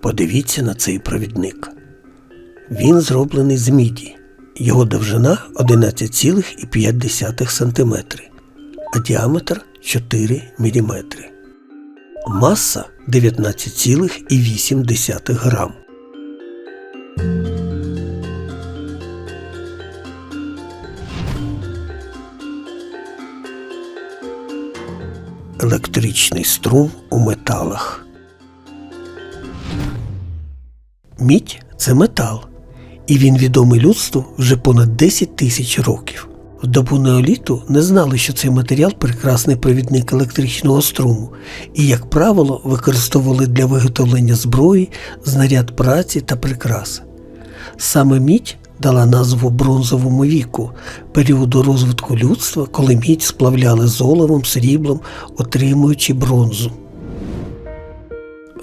Подивіться на цей провідник. Він зроблений з міді. Його довжина 11,5 см, а діаметр 4 мм. Маса 19,8 грам. Електричний струм у металах. Мідь це метал, і він відомий людству вже понад 10 тисяч років. В добу неоліту не знали, що цей матеріал прекрасний провідник електричного струму і, як правило, використовували для виготовлення зброї, знаряд праці та прикрас. Саме мідь дала назву бронзовому віку, періоду розвитку людства, коли мідь сплавляли з оловом, сріблом, отримуючи бронзу.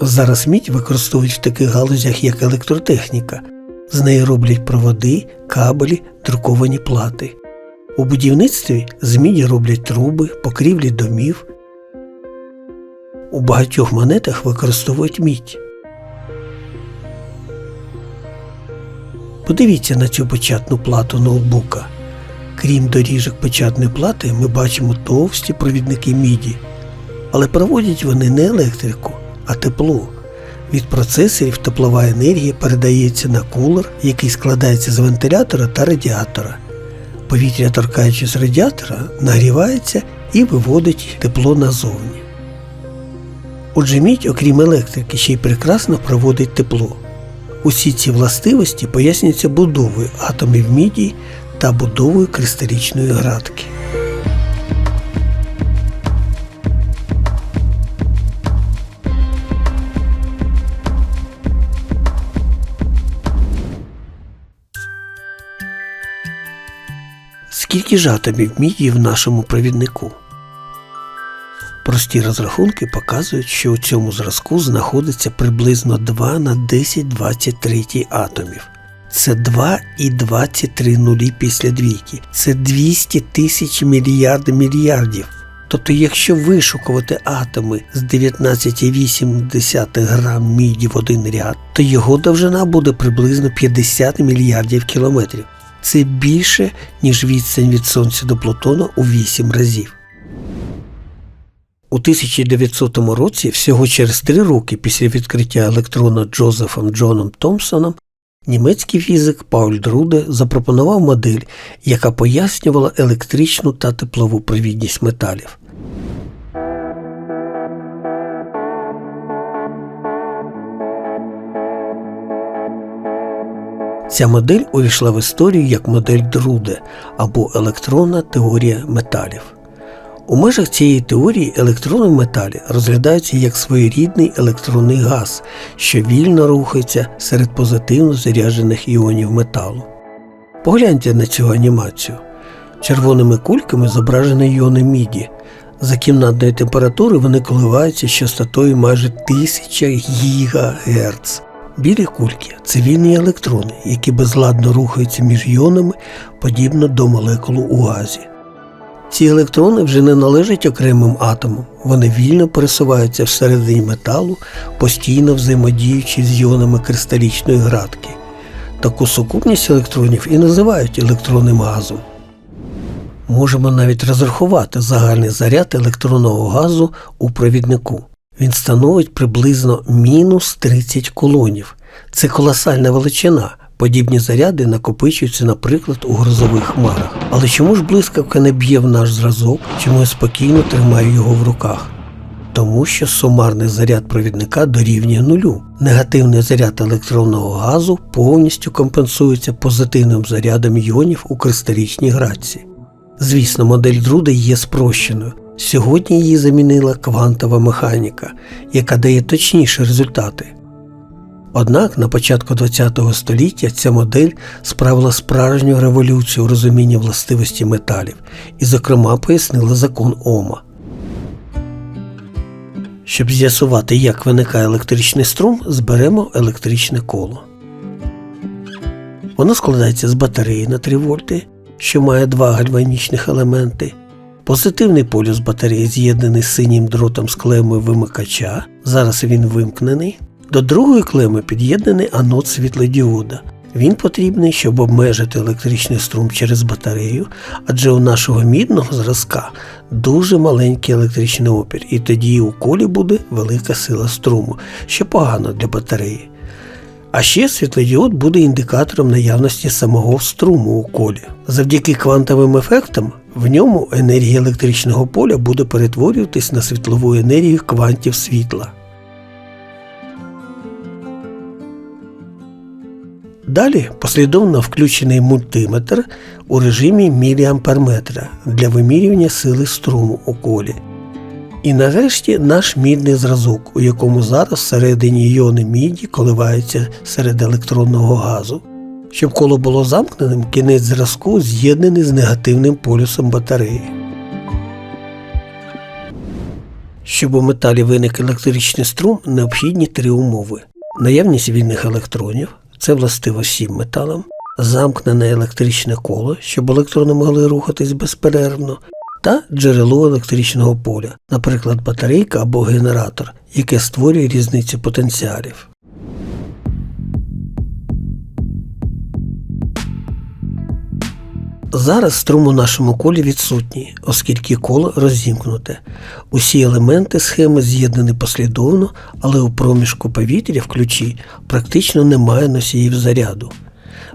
Зараз мідь використовують в таких галузях, як електротехніка. З неї роблять проводи, кабелі, друковані плати. У будівництві з міді роблять труби, покрівлі домів. У багатьох монетах використовують мідь. Подивіться на цю печатну плату ноутбука. Крім доріжок печатної плати, ми бачимо товсті провідники міді. Але проводять вони не електрику, а тепло. Від процесорів теплова енергія передається на кулер, який складається з вентилятора та радіатора. Повітря, торкаючись радіатора, нагрівається і виводить тепло назовні. Отже, мідь, окрім електрики, ще й прекрасно проводить тепло. Усі ці властивості пояснюються будовою атомів міді та будовою кристалічної градки. Скільки ж атомів міді в нашому провіднику? Прості розрахунки показують, що у цьому зразку знаходиться приблизно 2 на 10-23 атомів. Це 2 і 23 нулі після двійки. Це 200 тисяч мільярд мільярдів. Тобто, якщо вишукувати атоми з 19,8 грам міді в один ряд, то його довжина буде приблизно 50 мільярдів кілометрів. Це більше, ніж відстань від Сонця до Плутона у 8 разів. У 1900 році, всього через три роки після відкриття електрона Джозефом Джоном Томпсоном, німецький фізик Пауль Друде запропонував модель, яка пояснювала електричну та теплову провідність металів. Ця модель увійшла в історію як модель Друде або електронна теорія металів. У межах цієї теорії електрони в металі розглядаються як своєрідний електронний газ, що вільно рухається серед позитивно заряджених іонів металу. Погляньте на цю анімацію. Червоними кульками зображені іони міді. За кімнатної температури вони коливаються частотою майже 1000 ГГц. Білі кульки це вільні електрони, які безладно рухаються між іонами, подібно до молекул у газі. Ці електрони вже не належать окремим атомам, вони вільно пересуваються всередині металу, постійно взаємодіючи з іонами кристалічної градки. Таку сукупність електронів і називають електронним газом. Можемо навіть розрахувати загальний заряд електронного газу у провіднику. Він становить приблизно мінус 30 колонів. Це колосальна величина. Подібні заряди накопичуються, наприклад, у грозових хмарах. Але чому ж блискавка не б'є в наш зразок, чому я спокійно тримаю його в руках? Тому що сумарний заряд провідника дорівнює нулю. Негативний заряд електронного газу повністю компенсується позитивним зарядом іонів у кристалічній градці. Звісно, модель Друда є спрощеною. Сьогодні її замінила квантова механіка, яка дає точніші результати. Однак на початку ХХ століття ця модель справила справжню революцію у розумінні властивості металів і, зокрема, пояснила закон Ома. Щоб з'ясувати, як виникає електричний струм, зберемо електричне коло. Воно складається з батареї на 3 вольти, що має два гальванічних елементи. Позитивний полюс батареї з'єднаний з синім дротом з клемою вимикача. Зараз він вимкнений. До другої клеми під'єднаний анод світлодіода. Він потрібний, щоб обмежити електричний струм через батарею, адже у нашого мідного зразка дуже маленький електричний опір, і тоді у колі буде велика сила струму, що погано для батареї. А ще світлодіод буде індикатором наявності самого струму у колі. Завдяки квантовим ефектам в ньому енергія електричного поля буде перетворюватись на світлову енергію квантів світла. Далі послідовно включений мультиметр у режимі міліамперметра для вимірювання сили струму у колі. І нарешті наш мідний зразок, у якому зараз всередині іони міді коливаються серед електронного газу. Щоб коло було замкненим, кінець зразку з'єднаний з негативним полюсом батареї. Щоб у металі виник електричний струм, необхідні три умови: наявність вільних електронів, це властиво всім металам, замкнене електричне коло, щоб електрони могли рухатись безперервно, та джерело електричного поля, наприклад, батарейка або генератор, яке створює різницю потенціалів. Зараз струм у нашому колі відсутній, оскільки коло розімкнуте. Усі елементи схеми з'єднані послідовно, але у проміжку повітря в ключі практично немає носіїв заряду.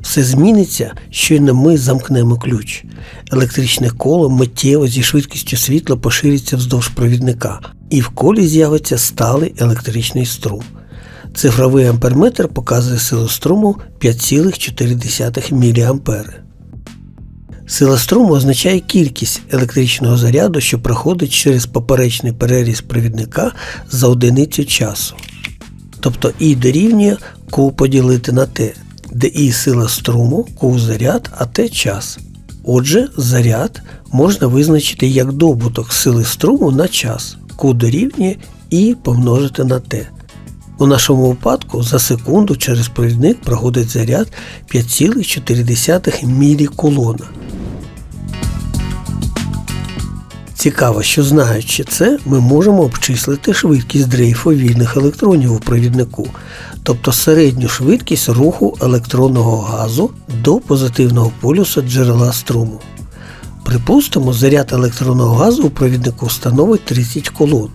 Все зміниться, щойно ми замкнемо ключ. Електричне коло миттєво зі швидкістю світла пошириться вздовж провідника, і в колі з'явиться сталий електричний струм. Цифровий амперметр показує силу струму 5,4 мА. Сила струму означає кількість електричного заряду, що проходить через поперечний переріз провідника за одиницю часу. Тобто І дорівнює Q поділити на Т, де І сила струму, Q заряд, а Т час. Отже, заряд можна визначити як добуток сили струму на час. Q дорівнює І помножити на Т. У нашому випадку за секунду через провідник проходить заряд 5,4 мілікулона. Цікаво, що знаючи це, ми можемо обчислити швидкість дрейфу вільних електронів у провіднику, тобто середню швидкість руху електронного газу до позитивного полюса джерела струму. Припустимо, заряд електронного газу у провіднику становить 30 колон.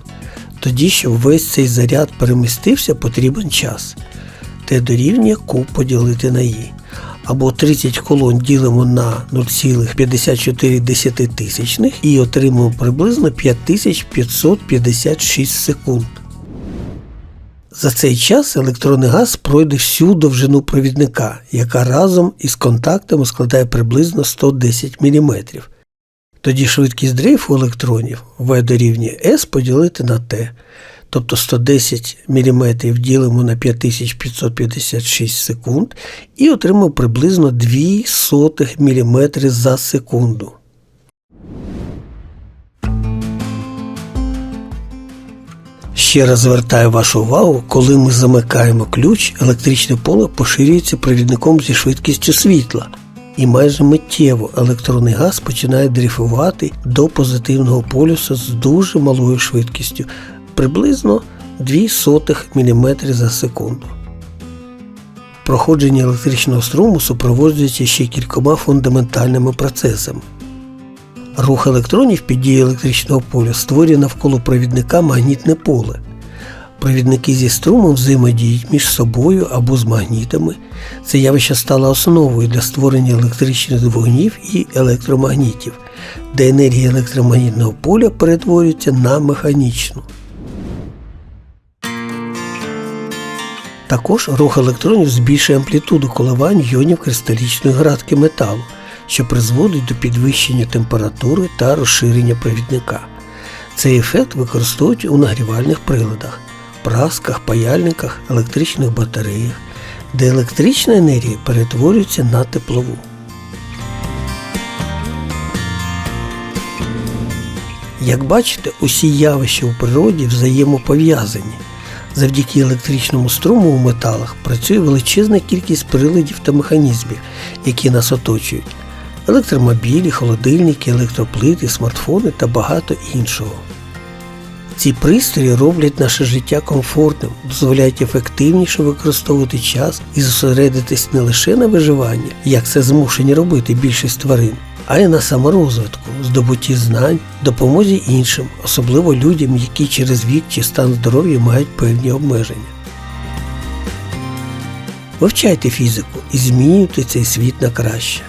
Тоді, щоб весь цей заряд перемістився, потрібен час. Т дорівнює Q поділити на І або 30 колон ділимо на 0,54 тисячних і отримуємо приблизно 5556 секунд. За цей час електронний газ пройде всю довжину провідника, яка разом із контактами складає приблизно 110 мм. Тоді швидкість дрейфу електронів V дорівнює S поділити на T тобто 110 мм ділимо на 5556 секунд і отримав приблизно 2 мм за секунду. Ще раз звертаю вашу увагу, коли ми замикаємо ключ, електричне поле поширюється провідником зі швидкістю світла. І майже миттєво електронний газ починає дрейфувати до позитивного полюса з дуже малою швидкістю приблизно 0,02 мм за секунду. Проходження електричного струму супроводжується ще кількома фундаментальними процесами. Рух електронів під дією електричного поля створює навколо провідника магнітне поле. Провідники зі струмом взаємодіють між собою або з магнітами. Це явище стало основою для створення електричних двигунів і електромагнітів, де енергія електромагнітного поля перетворюється на механічну. Також рух електронів збільшує амплітуду коливань йонів кристалічної градки металу, що призводить до підвищення температури та розширення провідника. Цей ефект використовують у нагрівальних приладах, прасках, паяльниках, електричних батареях, де електрична енергія перетворюється на теплову. Як бачите, усі явища у природі взаємопов'язані. Завдяки електричному струму у металах працює величезна кількість приладів та механізмів, які нас оточують: електромобілі, холодильники, електроплити, смартфони та багато іншого. Ці пристрої роблять наше життя комфортним, дозволяють ефективніше використовувати час і зосередитись не лише на виживанні, як це змушені робити більшість тварин, а й на саморозвитку, здобутті знань, допомозі іншим, особливо людям, які через вік чи стан здоров'я мають певні обмеження. Вивчайте фізику і змінюйте цей світ на краще.